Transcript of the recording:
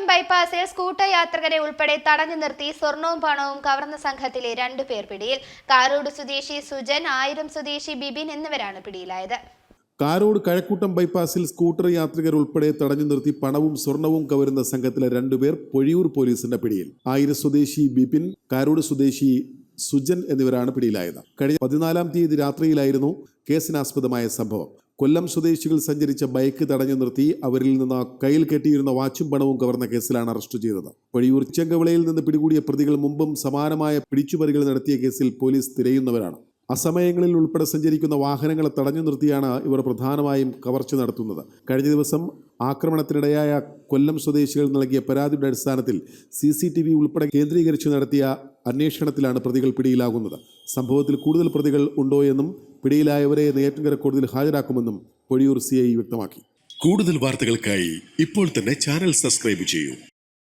Kazhakkoottam ബൈപ്പാസിൽ scooter യാത്രികരെ ഉൾപ്പെടെ തടഞ്ഞു നിർത്തി സ്വർണവും പണവും കവർന്ന സംഘത്തിലെ രണ്ടു പേർ പിടിയിൽ. കാരോട് സ്വദേശി സുജൻ ആയിരം സ്വദേശി ബിബിൻ എന്നിവരാണ് പിടിയിലായത്. കാരോട് കഴക്കൂട്ടം ബൈപ്പാസിൽ സ്കൂട്ടർ യാത്രികർ ഉൾപ്പെടെ തടഞ്ഞു നിർത്തി പണവും സ്വർണവും കവരുന്ന സംഘത്തിലെ രണ്ടുപേർ പൊഴിയൂർ പോലീസിന്റെ പിടിയിൽ. ആയിരം സ്വദേശി ബിപിൻ കാരോട് സ്വദേശി സുജൻ എന്നിവരാണ് പിടിയിലായത്. കഴിഞ്ഞ പതിനാലാം തീയതി രാത്രിയിലായിരുന്നു കേസിനാസ്പദമായ സംഭവം. കൊല്ലം സ്വദേശികൾ സഞ്ചരിച്ച ബൈക്ക് തടഞ്ഞു നിർത്തി അവരിൽ നിന്ന് കയ്യിൽ കെട്ടിയിരുന്ന വാച്ചും പണവും കവർന്ന കേസിലാണ് അറസ്റ്റ് ചെയ്തത്. വഴിയൂർ ചെങ്കവിളയിൽ നിന്ന് പിടികൂടിയ പ്രതികൾ മുമ്പും സമാനമായ പിടിച്ചുപറികൾ നടത്തിയ കേസിൽ പോലീസ് തിരയുന്നവരാണ്. അസമയങ്ങളിൽ ഉൾപ്പെടെ സഞ്ചരിക്കുന്ന വാഹനങ്ങളെ തടഞ്ഞു നിർത്തിയാണ് ഇവർ പ്രധാനമായും കവർച്ച നടത്തുന്നത്. കഴിഞ്ഞ ദിവസം ആക്രമണത്തിനിടയായ കൊല്ലം സ്വദേശികൾ നൽകിയ പരാതിയുടെ അടിസ്ഥാനത്തിൽ സി സി ടി വി ഉൾപ്പെടെ കേന്ദ്രീകരിച്ച് നടത്തിയ അന്വേഷണത്തിലാണ് പ്രതികൾ പിടിയിലാകുന്നത്. സംഭവത്തിൽ കൂടുതൽ പ്രതികൾ ഉണ്ടോ എന്നും പിടിയിലായവരെ നെയ്യാറ്റിൻകര കോടതിയിൽ ഹാജരാക്കുമെന്നും പൊഴിയൂർ സി വ്യക്തമാക്കി. കൂടുതൽ വാർത്തകൾക്കായി ഇപ്പോൾ തന്നെ ചാനൽ സബ്സ്ക്രൈബ് ചെയ്യൂ.